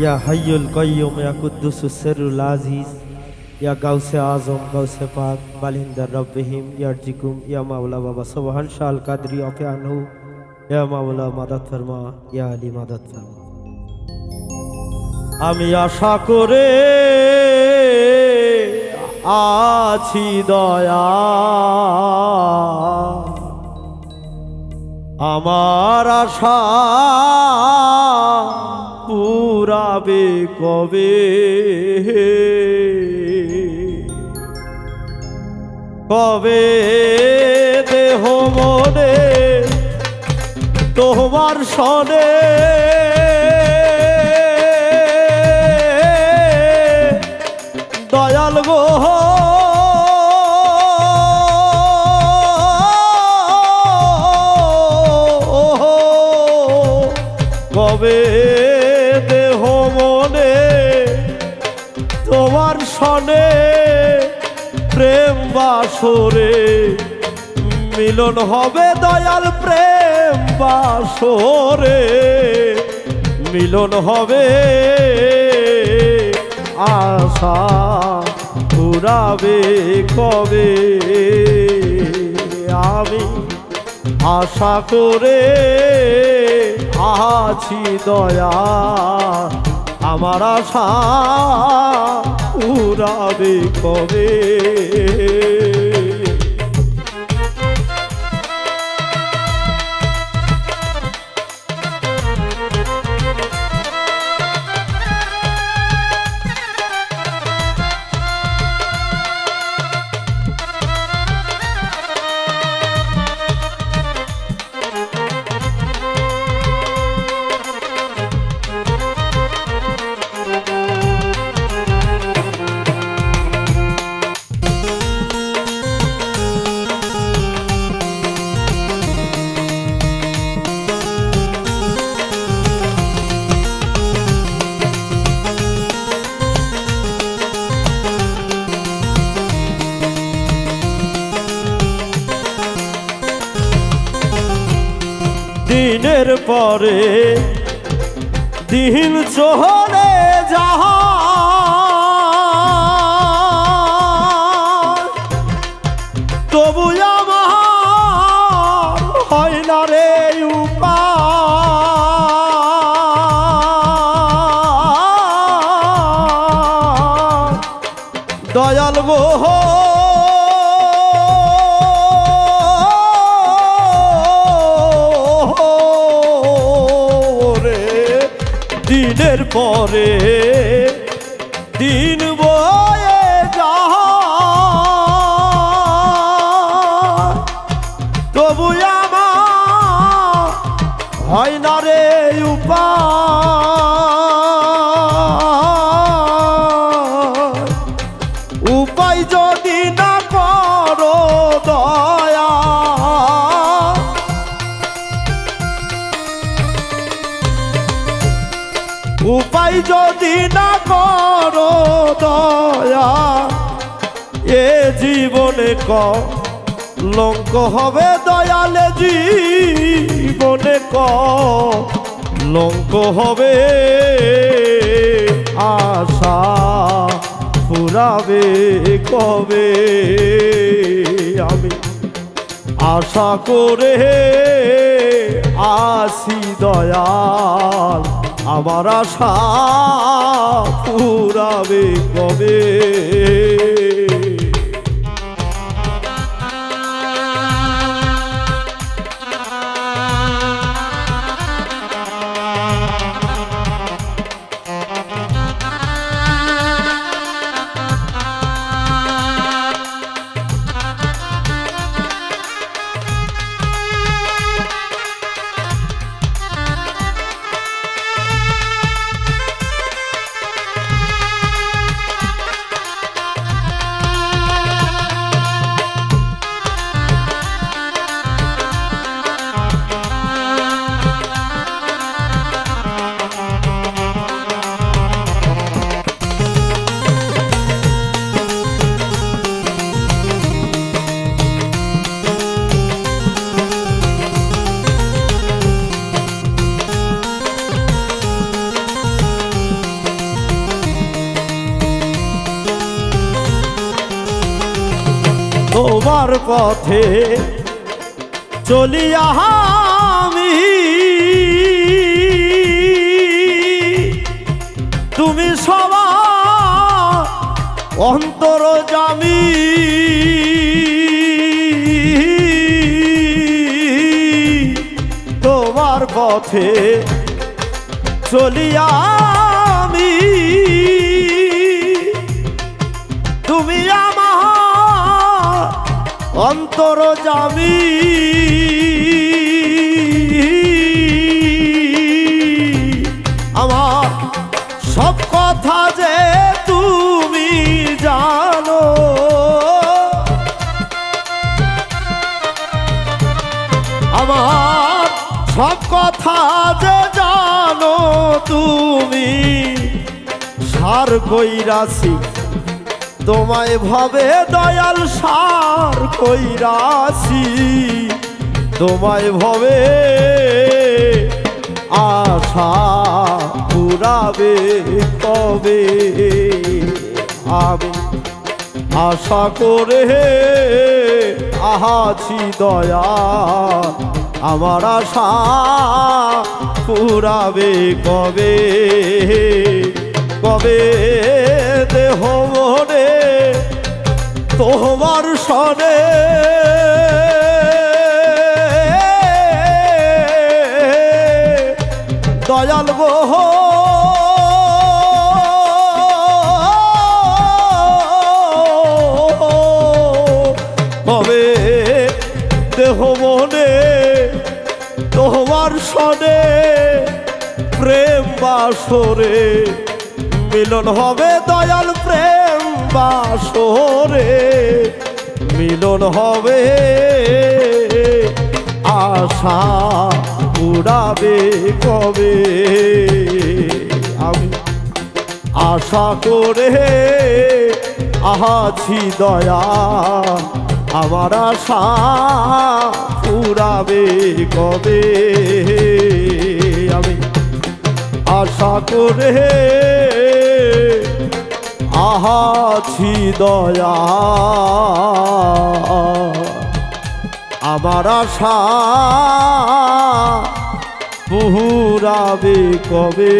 ইয়া হাইয়ুল কাইয়ুম, ইয়া কুদ্দুসুস সিররুল আজিজ, ইয়া গাউসে আজম, গাউসে পাক বালিন্দার রব্বিহিম, ইয়ারজিকুম, ইয়া মাওলা বাবা সুবহান শাল কাদরি আফে আনহু, ইয়া মাওলা মাদাত ফরমা, ইয়া আলী মাদাত ফরমা। আমি আশা করে আছি দয়া। আমার আশা পুরাবে কবে? কবে দেহ মনে তোমার সনে? দয়াল গো। কবে সনে প্রেম বাসরে, মিলন হবে দয়াল প্রেম বাসরে, মিলন হবে আশা পুরাবে কবে? আমি আশা করে আছি দয়া, আমার আশা পুরাবে কবে দিনের পরে দিন চহলে যাহা তবু আমার হয় রে দয়াল গো দিনের পরে দিন বয়ে যাহা তবু আমার হয় না রে উপায়। উপায় যদি না করো দয়া, এ জীবনে ক লঙ্ক হবে দয়ালে জীবনে ক লঙ্ক হবে আশা ফুরাবে কবে আমি? আশা করে আসি দয়াল। আমার আশা পুরাবে কবে? তোমার পথে চলিয়া আমি। তুমি সবার অন্তর জামি। তোমার পথে চলিয়া অন্তর জামি। আমার সব কথা যে তুমি জানো। আমার সব কথা যে জানো তুমি। সার কইরাছি তোমায় ভাবে দয়াল সার কইরাছি, তোমায় ভাবে আশা পুরাবে কবে আমি আশা করে আহাছি দয়া, আমার আশা পুরাবে কবে? কবে দেহ মনে তোমার সনে। দয়াল বহ কবে দেহ মনে তোমার সনে প্রেম বাসরে মিলন হবে দয়াল প্রেম। বাসরে মিলন হবে। আশা উড়াবে কবে? আমি আশা করে আহাছি দয়া, আমার আশা পুরাবে কবে? আমি আশা করে আহাছি দয়া। আমার আশা পুহুরাবে কবে?